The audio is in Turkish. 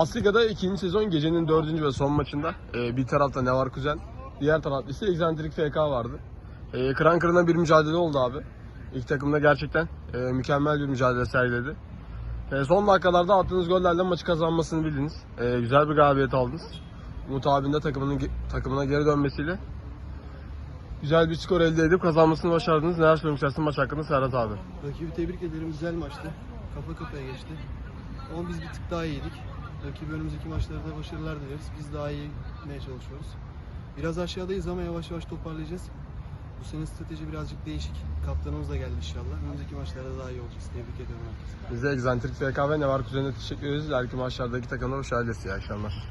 Asliga'da ikinci sezon gecenin dördüncü ve son maçında e, bir tarafta ne var kuzen, diğer tarafta ise Excentric FK vardı. E, kıran kırana bir mücadele oldu abi. İlk takımda gerçekten e, mükemmel bir mücadele sergiledi. E, son dakikalarda attığınız gollerle maçı kazanmasını bildiniz. E, güzel bir galibiyet aldınız. Umut abinin de takımının, takımına geri dönmesiyle güzel bir skor elde edip kazanmasını başardınız. Neler söylemek istersin maç hakkında Serhat abi? Rakibi tebrik ederim. Güzel maçtı. Kafa kafaya geçti. Ama biz bir tık daha iyiydik. Rakibi önümüzdeki maçlarda başarılar dileriz. Biz daha iyi gitmeye çalışıyoruz. Biraz aşağıdayız ama yavaş yavaş toparlayacağız. Bu sene strateji birazcık değişik. Kaptanımız da geldi inşallah. Önümüzdeki maçlarda daha iyi olacağız. Tebrik ediyorum herkese. Bize Excentric FK ve Ne var Kuzen'e teşekkür ederiz. İleriki maçlardaki takımlara hoş geldiniz. İyi akşamlar.